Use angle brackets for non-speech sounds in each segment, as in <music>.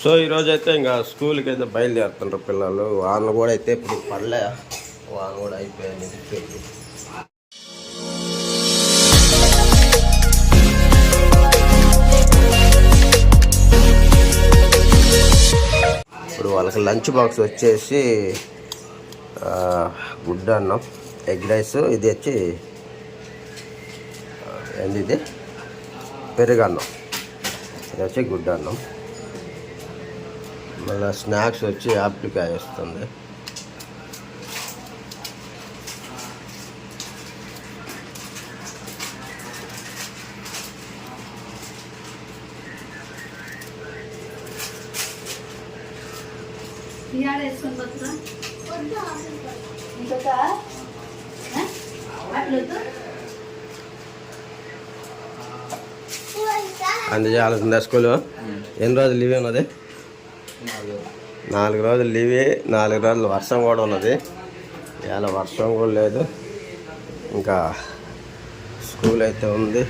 So ఈరోజు అయితే ఇంకా స్కూల్కి అయితే బయలుదేరుతుంటారు పిల్లలు. వాళ్ళు కూడా అయితే ఇప్పుడు పడలే. వాళ్ళు కూడా అయిపోయాయి అయిపోయింది ఇప్పుడు వాళ్ళకి లంచ్ బాక్స్ వచ్చేసి గుడ్ అన్నం ఎగ్ రైస్ ఇది వచ్చి ఏంది ఇది? పెరుగన్నం. ఇది వచ్చి గుడ్ అన్నం. మళ్ళీ స్నాక్స్ వచ్చి యాప్లికాయ వస్తుంది. ఇంకొక? అందజేయాల్సిందా స్కూల్? ఎన్ని రోజులు లీవ్ ఉన్నది? నాలుగు రోజులు లీవే నాలుగు రోజులు వర్షం కూడా ఉన్నది. ఇవాళ వర్షం కూడా లేదు. ఇంకా స్కూల్ అయితే ఉంది.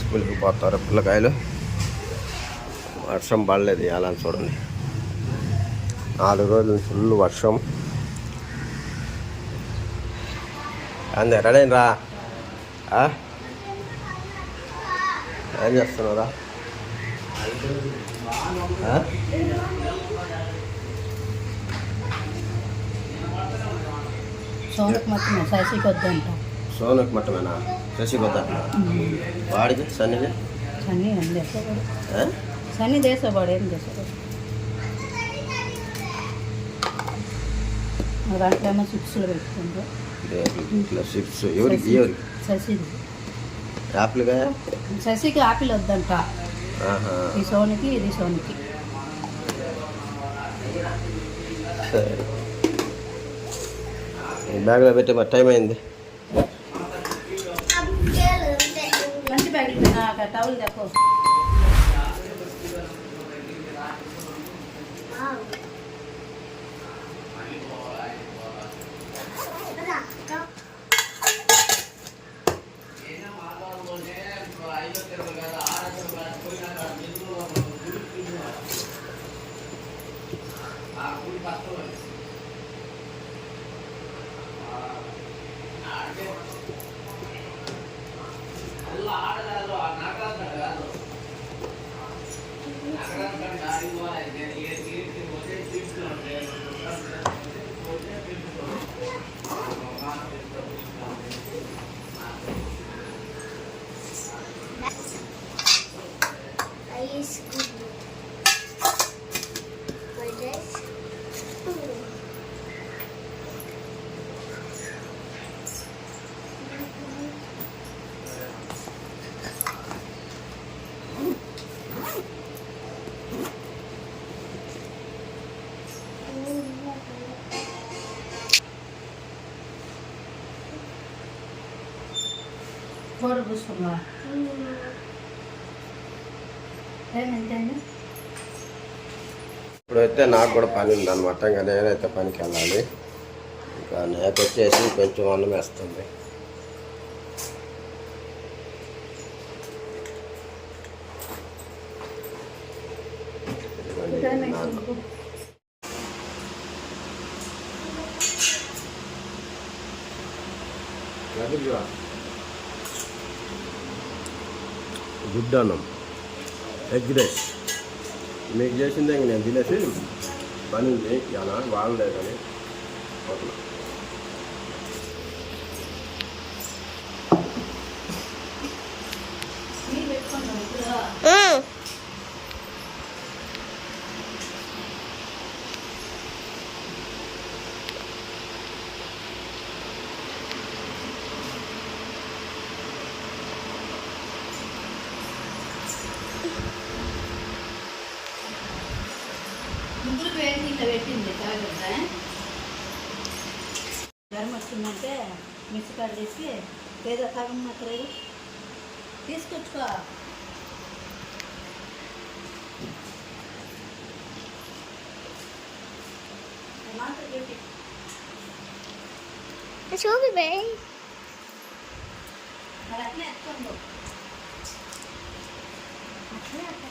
స్కూల్కి పోతారు పిల్లకాయలు. వర్షం పడలేదు ఇవాళ అని చూడండి. నాలుగు రోజులు ఫుల్ వర్షం. అందే రెడీ రా ఏం చేస్తున్నారా ఆ? సోనకు మొత్తం శశికి వద్దంట సోనకు మట్టమేనా శశి కొద్దా వాడికి సన్నిది సన్నీ ఏం చేసేవాడు ఆ? సన్నీ చేసేవాడు ఏం చేసేవాడు మా దాంట్లో ఏమో చిప్స్లో పెట్టుకుంటారు ఇదే ఇంట్లో చిప్స్ ఎవరికి ఎవరికి శశిది ఈ సోనికి ఇది సోనికి. సరే. బ్యాగ్లో పెట్టి మరి టైం అయింది. మంచి టవల్ చెప్పు కూర పూసుకున్నా ఏమైందండి అయితే నాకు కూడా పని ఉందన్నమాట. ఇంకా నేనైతే పనికి వెళ్ళాలి. ఇంకా నాకు వచ్చేసి కొంచెం అన్నం వేస్తుంది. గుడ్ అన్నం ఎగ్ రైస్. మీకు చేసిందే ఇంక నేను తినేసి పని ఉంది ఇలా బాగుండే కానీ పోతున్నా మీరు పెట్టుకున్నాం ఇప్పుడు ముగ్గురు వేడి నీళ్ళు పెట్టింది తాగద్దా జ్వరం వచ్చిందంటే మిక్సీ కాడ తీసి ఏదో సగం మాత్రం తీసుకొచ్చుకో. చూపి. బే మరి అట్లే ఎత్తుకోండు అట్లే అట్లా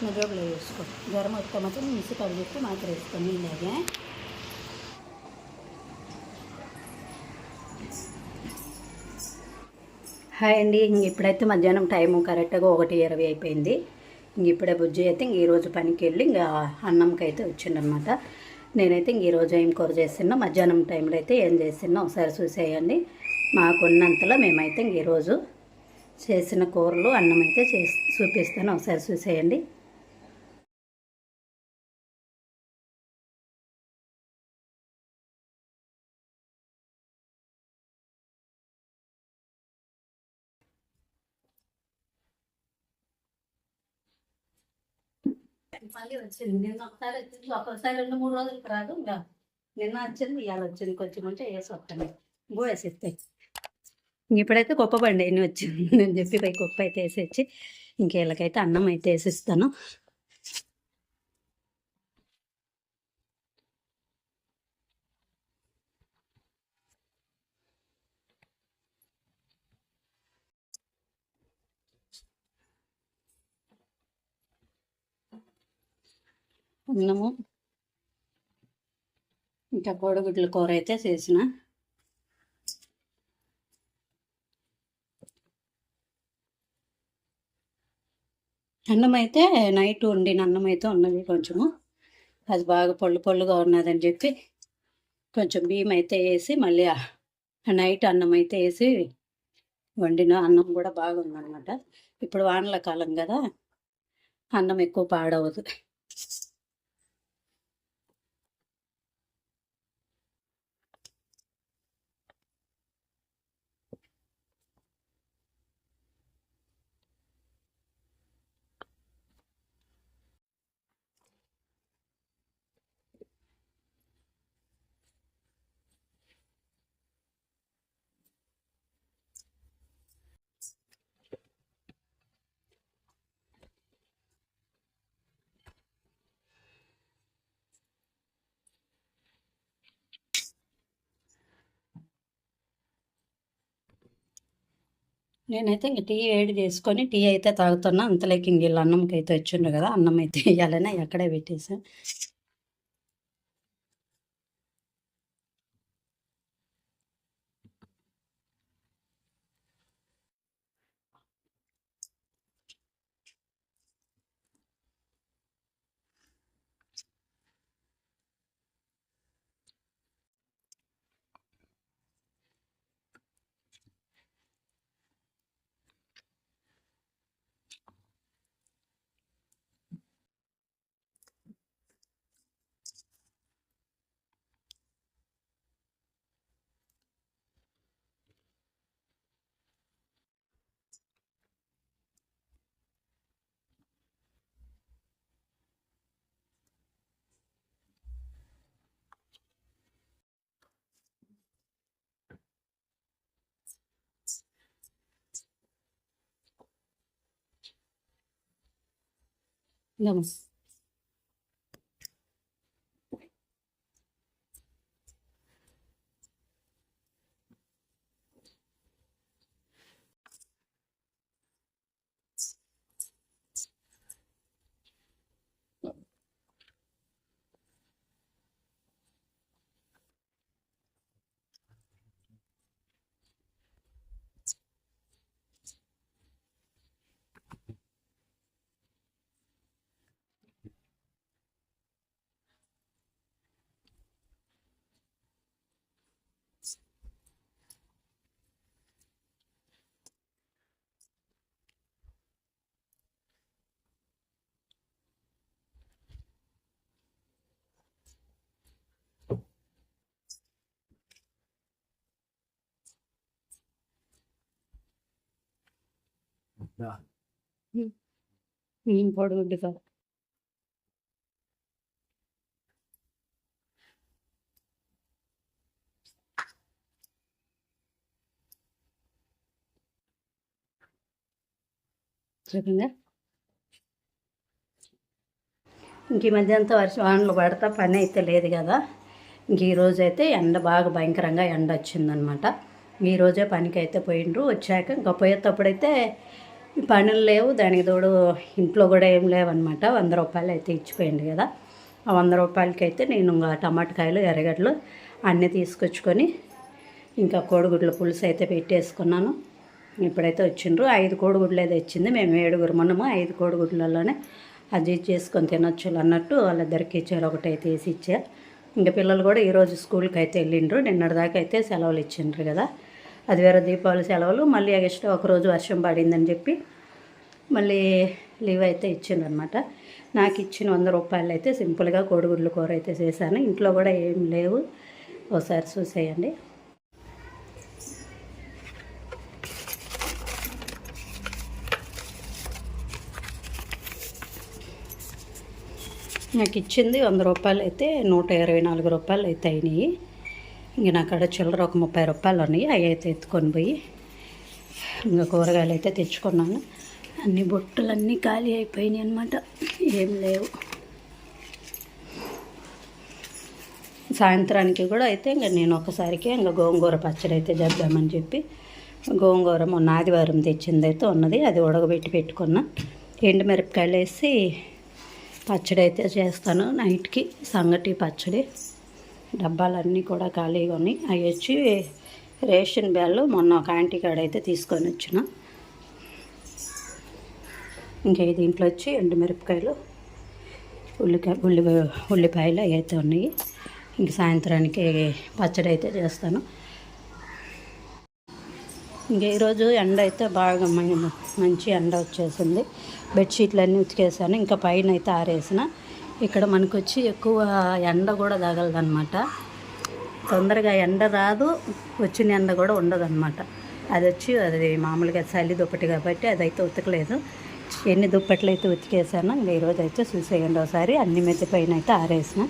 రత్న జోబులో వేసుకో. జ్వరం వస్తే మాత్రం మిసి కాడు పెట్టి మాత్రం వేసుకో నీళ్ళగే హాయ్ అండి. ఇంక ఇప్పుడైతే మధ్యాహ్నం టైము కరెక్ట్గా ఒకటి ఇరవై అయిపోయింది. ఇంక ఇప్పుడే బుజ్జి అయితే ఇంక ఈరోజు పనికి వెళ్ళి ఇంకా అన్నంకి అయితే వచ్చిండనమాట నేనైతే ఇంక ఈరోజు ఏం కూర చేస్తున్నా మధ్యాహ్నం టైంలో అయితే ఏం చేస్తున్నా ఒకసారి చూసేయండి. మాకున్నంతలో మేమైతే ఇంక ఈరోజు చేసిన కూరలు అన్నం అయితే చేసి చూపిస్తాను. ఒకసారి చూసేయండి. మళ్ళీ వచ్చింది. నిన్న ఒకసారి వచ్చింది. ఒకసారి రెండు మూడు రోజులకు రాదు. ఇంకా నిన్న వచ్చింది ఇవాళ వచ్చింది. కొంచెం ఉంటే వేసి వస్తాను పోయేసి ఇస్తాయి ఇప్పుడైతే గొప్ప బండి అని వచ్చింది. నేను చెప్పి పై గొప్ప అయితే వేసేసి ఇంకేళ్ళకైతే అన్నం అయితే వేసిస్తాను అన్నము. ఇంకా కోడిగుడ్ల కూర అయితే చేసిన. అన్నం అయితే నైట్ వండిన అన్నం అయితే ఉన్నది కొంచెము. అది బాగా పొళ్ళు పొళ్ళుగా ఉన్నదని చెప్పి కొంచెం బియ్యం అయితే వేసి మళ్ళీ నైట్ అన్నం అయితే వేసి వండిన అన్నం కూడా బాగుందన్నమాట. ఇప్పుడు వానల కాలం కదా అన్నం ఎక్కువ పాడవదు. నేనైతే ఇంక టీ వేడి చేసుకొని టీ అయితే తాగుతున్నా. అంతలేకి ఇంక వీళ్ళు అన్నంకి అయితే వచ్చిండు కదా అన్నం అయితే <laughs> వేయాలని అక్కడే పెట్టేసాను でも చెప్పిందా ఇంక ఈ మధ్య అంతా వర్షం వానలు పడతా పని అయితే లేదు కదా. ఇంక ఈరోజు అయితే ఎండ బాగా భయంకరంగా ఎండ వచ్చిందనమాట ఈరోజే పనికి అయితే పోయిండ్రు వచ్చాక ఇంకా పోయేటప్పుడైతే పనులు లేవు దానికి తోడు ఇంట్లో కూడా ఏం లేవన్నమాట. వంద రూపాయలు అయితే ఇచ్చిపోయింది కదా. ఆ వంద రూపాయలకి అయితే నేను ఇంకా టమాటకాయలు ఎర్రగడ్డలు అన్నీ తీసుకొచ్చుకొని ఇంకా కోడిగుడ్ల పులుసు అయితే పెట్టేసుకున్నాను. ఇప్పుడైతే వచ్చిండ్రు. ఐదు కోడిగుడ్లు అయితే ఇచ్చింది. మేము ఏడుగురు మనము ఐదు కోడిగుడ్లలోనే అడ్జస్ట్ చేసుకొని తినొచ్చు అన్నట్టు వాళ్ళిద్దరికి ఇచ్చారు. ఒకటి అయితే వేసి ఇచ్చారు. ఇంకా పిల్లలు కూడా ఈరోజు స్కూల్కి అయితే వెళ్ళిండ్రు. నిన్నటిదాకా అయితే సెలవులు ఇచ్చిండ్రు కదా. అది వేరే దీపావళి సెలవులు. మళ్ళీ ఎక్స్ట్రా ఒకరోజు వర్షం పడిందని చెప్పి మళ్ళీ లీవ్ అయితే ఇచ్చింది అనమాట నాకు ఇచ్చిన వంద రూపాయలు అయితే సింపుల్గా కోడిగుడ్లు కూర అయితే చేశాను. ఇంట్లో కూడా ఏం లేవు. ఒకసారి చూసేయండి. నాకు ఇచ్చింది వంద రూపాయలు అయితే నూట ఇరవై నాలుగు రూపాయలు అయితే అయినాయి. ఇంక నా కాడ చిల్లర ఒక ముప్పై రూపాయలు ఉన్నాయి. అవి అయితే ఎత్తుకొని పోయి ఇంకా కూరగాయలు అయితే తెచ్చుకున్నాను. అన్ని బొట్టులన్నీ ఖాళీ అయిపోయినాయి అనమాట ఏం లేవు. సాయంత్రానికి కూడా అయితే ఇంకా నేను ఒకసారికి ఇంకా గోంగూర పచ్చడి అయితే చేద్దామని చెప్పి గోంగూర మొన్న ఆదివారం తెచ్చింది అయితే ఉన్నది. అది ఉడకబెట్టి పెట్టుకున్నా. ఎండుమిరపకాయలు వేసి పచ్చడి అయితే చేస్తాను. నైట్కి సంగటి పచ్చడి. డబ్బాలన్నీ కూడా ఖాళీగా ఉన్నాయి. అవి వచ్చి రేషన్ బ్యాళ్ళు మొన్న ఒక ఆంటీ కాడ అయితే తీసుకొని వచ్చిన. ఇంకా దీంట్లో వచ్చి ఎండుమిరపకాయలు ఉల్లికాయ ఉల్లి ఉల్లిపాయలు అవి అయితే ఉన్నాయి. ఇంక సాయంత్రానికి పచ్చడి అయితే చేస్తాను. ఇంక ఈరోజు ఎండ అయితే బాగా మంచి ఎండ వచ్చేసింది. బెడ్షీట్లు అన్నీ ఉతికేసాను. ఇంకా పైన అయితే ఆరేసిన. ఇక్కడ మనకు వచ్చి ఎక్కువ ఎండ కూడా తగలదనమాట తొందరగా ఎండ రాదు వచ్చిన ఎండ కూడా ఉండదన్నమాట. అది వచ్చి అది మామూలుగా చలి దుప్పటి కాబట్టి అదైతే ఉతకలేదు. ఎన్ని దుప్పట్లు అయితే ఉతికేసాను ఇంకా ఈరోజు అయితే చూసేయండి ఒకసారి. అన్ని మెత్తి పైన అయితే ఆరేసిన.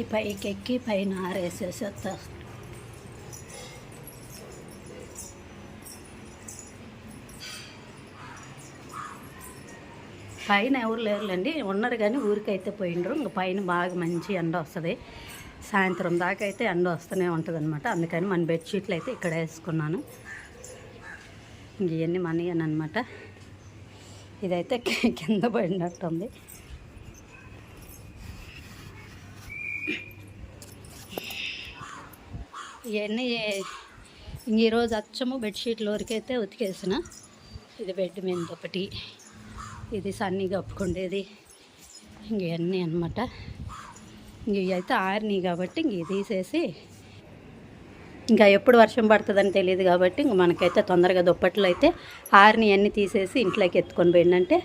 ఈ పైకి ఎక్కి పైన ఆరేసేసి పైన ఎవరు లేరులేండి. ఉన్నారు కానీ ఊరికైతే పోయిండ్రు. ఇంకా పైన బాగా మంచి ఎండ వస్తుంది. సాయంత్రం దాకా అయితే ఎండ వస్తూనే ఉంటుంది అనమాట అందుకని మన బెడ్షీట్లు అయితే ఇక్కడ వేసుకున్నాను. ఇవన్నీ మనయని అనమాట ఇదైతే కి- కింద పడినట్టుంది. ఇవన్నీ ఇంక ఈరోజు అచ్చము బెడ్షీట్ల వరకైతే ఉతికేసిన. ఇది బెడ్ మీద ఒకటి. ఇది సన్నీ కప్పుకుండేది. ఇంక ఇవన్నీ అనమాట ఇంక ఇవి అయితే ఆరినాయి కాబట్టి ఇంక తీసేసి ఇంకా ఎప్పుడు వర్షం పడుతుందని తెలియదు కాబట్టి ఇంక మనకైతే తొందరగా దుప్పట్లు అయితే ఆరిని అన్నీ తీసేసి ఇంట్లోకి ఎత్తుకొని పోయిందంటే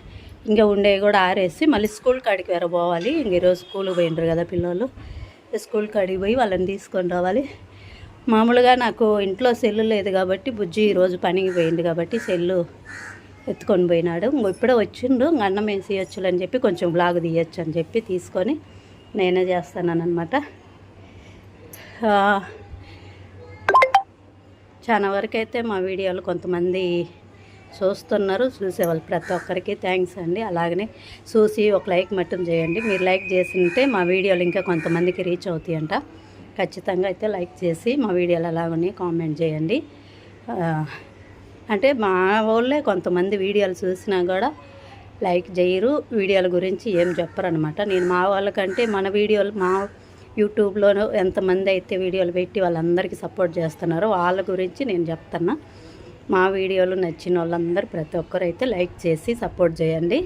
ఇంకా ఉండేవి కూడా ఆరేసి మళ్ళీ స్కూల్ కాడికి వేరే పోవాలి. ఇంక ఈరోజు స్కూల్కి పోయినరు కదా పిల్లలు. స్కూల్ కాడికి పోయి వాళ్ళని తీసుకొని రావాలి. మామూలుగా నాకు ఇంట్లో సెల్లు లేదు కాబట్టి బుజ్జి ఈరోజు పనికి పోయింది కాబట్టి సెల్లు ఎత్తుకొని పోయినాడు. ఇంకో ఇప్పుడే వచ్చిండు. ఇంక అన్నం వేసి అని చెప్పి కొంచెం బ్లాగ్ తీయచ్చు అని చెప్పి తీసుకొని నేనే చేస్తాను అనమాట చాలా వరకు అయితే మా వీడియోలు కొంతమంది చూస్తున్నారు. చూసేవాళ్ళు ప్రతి ఒక్కరికి థ్యాంక్స్ అండి. అలాగనే చూసి ఒక లైక్ మట్టం చేయండి. మీరు లైక్ చేసింటే మా వీడియోలు ఇంకా కొంతమందికి రీచ్ అవుతాయంట. ఖచ్చితంగా అయితే లైక్ చేసి మా వీడియోలు అలాగనే కామెంట్ చేయండి. అంటే మా వాళ్ళే కొంతమంది వీడియోలు చూసినా కూడా లైక్ చేయరు. వీడియోల గురించి ఏం చెప్పరు అనమాట నేను మా వాళ్ళకంటే మన వీడియోలు మా యూట్యూబ్లోనూ ఎంతమంది అయితే వీడియోలు పెట్టి వాళ్ళందరికీ సపోర్ట్ చేస్తున్నారో వాళ్ళ గురించి నేను చెప్తున్నా. మా వీడియోలు నచ్చిన వాళ్ళందరూ ప్రతి ఒక్కరు అయితే లైక్ చేసి సపోర్ట్ చేయండి.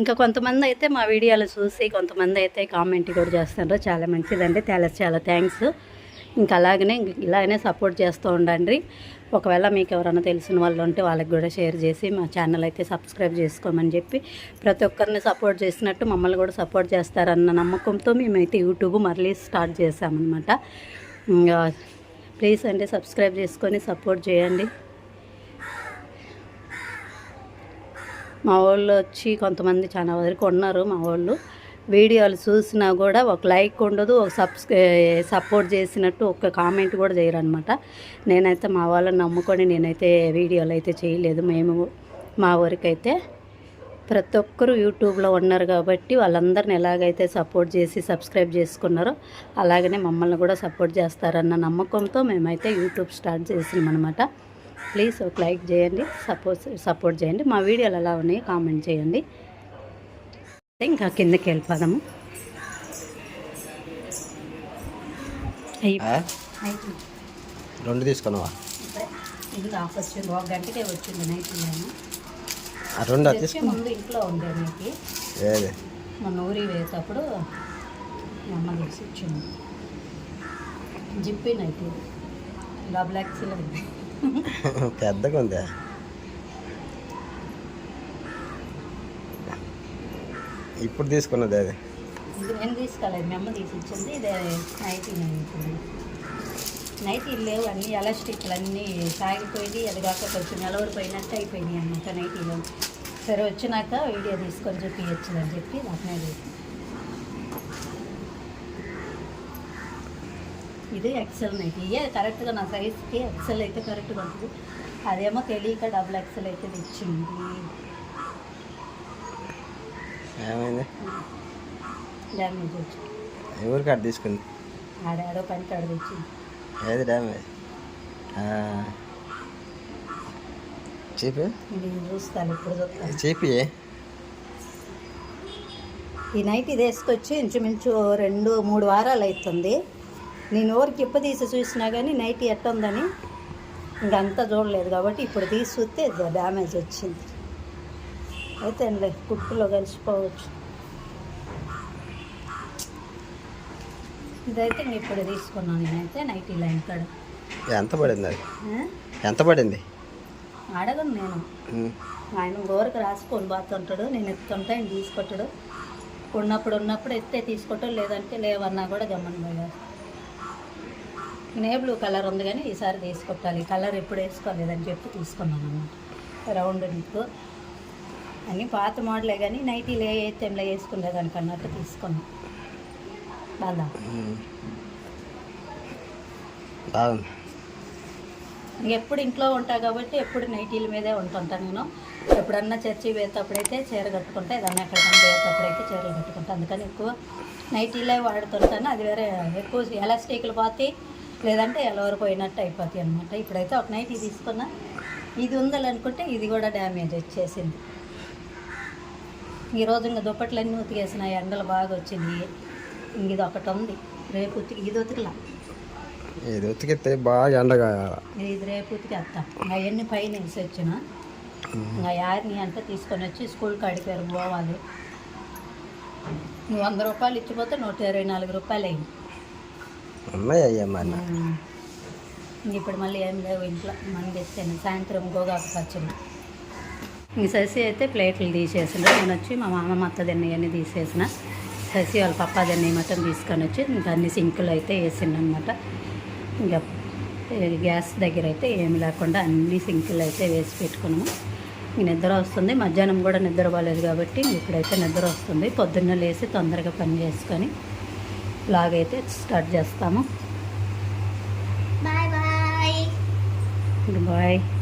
ఇంకా కొంతమంది అయితే మా వీడియోలు చూసి కొంతమంది అయితే కామెంట్ కూడా చేస్తున్నారు. చాలా మంచిదండి. చాలా చాలా థ్యాంక్స్. ఇంకా అలాగనే ఇలాగనే సపోర్ట్ చేస్తూ ఉండండి. ఒకవేళ మీకు ఎవరైనా తెలిసిన వాళ్ళు ఉంటే వాళ్ళకి కూడా షేర్ చేసి మా ఛానల్ అయితే సబ్స్క్రైబ్ చేసుకోమని చెప్పి ప్రతి ఒక్కరిని సపోర్ట్ చేసినట్టు మమ్మల్ని కూడా సపోర్ట్ చేస్తారన్న నమ్మకంతో మేమైతే యూట్యూబ్ మళ్ళీ స్టార్ట్ చేసామన్నమాట ఇంకా ప్లీజ్ అంటే సబ్స్క్రైబ్ చేసుకొని సపోర్ట్ చేయండి. మా వాళ్ళు వచ్చి కొంతమంది చాలా వరకు ఉన్నారు మా వాళ్ళు. వీడియోలు చూసినా కూడా ఒక లైక్ ఉండదు ఒక సబ్స్క్రై సపోర్ట్ చేసినట్టు ఒక కామెంట్ కూడా చేయరు అనమాట నేనైతే మా వాళ్ళని నమ్ముకొని నేనైతే వీడియోలు అయితే చేయలేదు. మేము మా ఊరికైతే ప్రతి ఒక్కరూ యూట్యూబ్లో ఉన్నారు కాబట్టి వాళ్ళందరిని ఎలాగైతే సపోర్ట్ చేసి సబ్స్క్రైబ్ చేసుకున్నారో అలాగనే మమ్మల్ని కూడా సపోర్ట్ చేస్తారన్న నమ్మకంతో మేమైతే యూట్యూబ్ స్టార్ట్ చేసినామన్నమాట. ప్లీజ్ ఒక లైక్ చేయండి సపోర్ట్ సపోర్ట్ చేయండి. మా వీడియోలు ఎలా ఉన్నాయో కామెంట్ చేయండి. ఇంకా కిందకి వెళ్ళిపోదాము. రెండు తీసుకున్నావా? వచ్చింది. ఒక గంటకే వచ్చింది నైట్ నేను. ముందు ఇంట్లో ఉండే నీకు. ఊరి వేసేటప్పుడు అమ్మ ఇచ్చింది. జిప్పి నైట్. పెద్దగా ఉందా ఇప్పుడు తీసుకున్నది అది. ఇది నేను తీసుకోలేదు. మీ అమ్మ తీసి ఇచ్చింది. ఇదే నేను ఇప్పుడు. లేవు అన్ని ఎలాస్టిక్లు అన్నీ సాగిపోయింది. అది కాక కొంచెం నిలవడిపోయినట్టు అయిపోయినాయి అన్నమాట నైటీలో. సరే వచ్చినాక వీడియో తీసుకొని చూపించచ్చు అని చెప్పి అట్నే ఇది ఎక్సెల్ నైట్. ఇయే కరెక్ట్గా నా సైజ్కి ఎక్సెల్ అయితే కరెక్ట్గా ఉంటుంది. అదేమో తెలియక డబుల్ ఎక్సెల్ అయితే తెచ్చింది. ఏమైంది? డ్యామేజ్ వచ్చి ఎవరి కాడ తీసుకుంది? ఆడాడో పని కాడ తెచ్చింది. ఏది డ్యామేజ్? చీపి? చూస్తాను ఇప్పుడు చూస్తాను. చీపి ఈ నైట్ ఇది వేసుకొచ్చి ఇంచుమించు రెండు మూడు వారాలు అవుతుంది. నేను ఎవరికి ఇప్ప తీసి చూసినా కానీ నైట్ ఎట్ట ఉందని ఇంకంతా చూడలేదు. కాబట్టి ఇప్పుడు తీసి చూస్తే డ్యామేజ్ వచ్చింది. అయితే లే కుట్టులో కలిసిపోవచ్చు. ఇదైతే ఇంక ఇప్పుడు తీసుకున్నాను నేనైతే నైట్ ఇలా ఇక్కడ ఎంత పడింది అది? ఎంత పడింది? అడగను నేను. ఆయన గోరకు రాసుకొని పోతుంటాడు నేను ఎత్తుంటే ఆయన తీసుకొట్టాడు. ఉన్నప్పుడు ఉన్నప్పుడు ఎత్తే తీసుకొట్టాడు లేదంటే లేవన్నా కూడా గమ్మని పోయాడు. నే బ్లూ కలర్ ఉంది కానీ ఈసారి తీసుకొట్టాలి. కలర్ ఎప్పుడు వేసుకోలేదని చెప్పి తీసుకున్నాను అన్నమాట. రౌండ్ నీకు. అన్నీ పాత మోడలే కానీ నైటీలు ఏ టైంలో వేసుకునేదానికి అన్నట్టు తీసుకున్నాను బాగా. బాగుంది. ఎప్పుడు ఇంట్లో ఉంటా కాబట్టి ఎప్పుడు నైటీల మీదే ఉంటుంటా నేను. ఎప్పుడన్నా చర్చి వేసేటప్పుడైతే చీర కట్టుకుంటా ఏదన్నా ఎక్కడికన్నా వేసేటప్పుడైతే చీరలు కట్టుకుంటా. అందుకని ఎక్కువ నైటీలే వాడుతుంటాను. అది వేరే ఎక్కువ ఎలాస్టిక్లు పోతాయి లేదంటే ఎలవరు పోయినట్టు అయిపోతాయి అనమాట ఇప్పుడైతే ఒక నైటీ తీసుకున్నా. ఇది ఉండాలనుకుంటే ఇది కూడా డ్యామేజ్ వచ్చేసింది. ఈరోజు ఇంకా దుప్పట్లన్నీ ఉతికేసిన ఎండలు బాగా వచ్చింది. ఇంక ఇది ఒకటి ఉంది. రేపు ఉతికి ఇది ఉతికలా? ఇది ఉతికితే బాగా ఎండగా ఇది రేపు ఉతికేస్తా. అవన్నీ పైన వేసి వచ్చిన. ఇంకా యారిని అంటే తీసుకొని వచ్చి స్కూల్ కాడికి వేరు పోవాలి. నువ్వు వంద రూపాయలు ఇచ్చిపోతే నూట ఇరవై నాలుగు రూపాయలు అయింది. అయ్యమ్మ ఇప్పుడు మళ్ళీ ఏం లేవు ఇంట్లో. మనం తెచ్చాను సాయంత్రం గోగాకు పచ్చడి. ఇంక శశి అయితే ప్లేట్లు తీసేసిన. నేను వచ్చి మా మామ మత్త అన్నీ తీసేసిన. శశి వాళ్ళ పప్ప దన్ని మటన్ తీసుకొని వచ్చి ఇంకా అన్ని సింకులు అయితే వేసిండు అనమాట ఇంకా గ్యాస్ దగ్గర అయితే ఏమి లేకుండా అన్ని సింకులు అయితే వేసి పెట్టుకున్నాము. ఇంక నిద్ర వస్తుంది. మధ్యాహ్నం కూడా నిద్ర పోలేదు కాబట్టి ఇప్పుడైతే నిద్ర వస్తుంది. పొద్దున్న లేచి తొందరగా పని చేసుకొని లాగైతే స్టార్ట్ చేస్తాము. Bye bye. బాయ్.